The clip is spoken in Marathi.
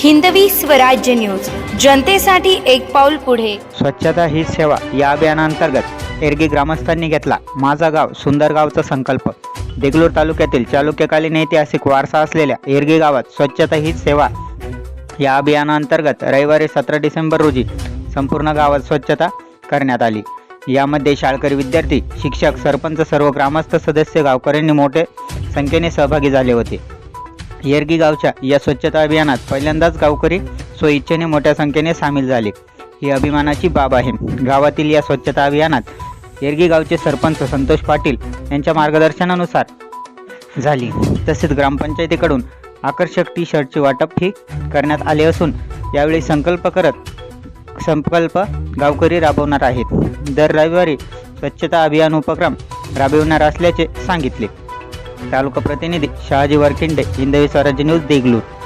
हिंदवी स्वराज्य न्यूज. जनतेसाठी एक पाऊल पुढे. स्वच्छता ही सेवा या अभियानांतर्गत एरगी ग्रामस्थांनी घेतला. माझा गाव सुंदर गावचा संकल्प. देगलूर तालुक्यातील चालुक्यकालीन ऐतिहासिक वारसा असलेल्या एरगी गावात स्वच्छता ही सेवा या अभियानांतर्गत रविवारी सतरा डिसेंबर रोजी संपूर्ण गावात स्वच्छता करण्यात आली. यामध्ये शाळकरी विद्यार्थी शिक्षक सरपंच सर्व ग्रामस्थ सदस्य गावकऱ्यांनी मोठे संख्येने सहभागी झाले होते. येरगी गावच्या या स्वच्छता अभियानात पहिल्यांदाच गावकरी स्वइच्छेने मोठ्या संख्येने सामील झाले. ही अभिमानाची बाब आहे. गावातील या स्वच्छता अभियानात येरगी गावचे सरपंच संतोष पाटील यांच्या मार्गदर्शनानुसार झाली. तसेच ग्रामपंचायतीकडून आकर्षक टी शर्टचे वाटप ही करण्यात आले असून यावेळी संकल्प करत संकल्प गावकरी राबवणार आहेत. दर रविवारी स्वच्छता अभियान उपक्रम राबविणार असल्याचे सांगितले. तालुका प्रतिनिधी शहाजी वरखिंडे हिंदवी स्वराज्य न्यूज देगलूर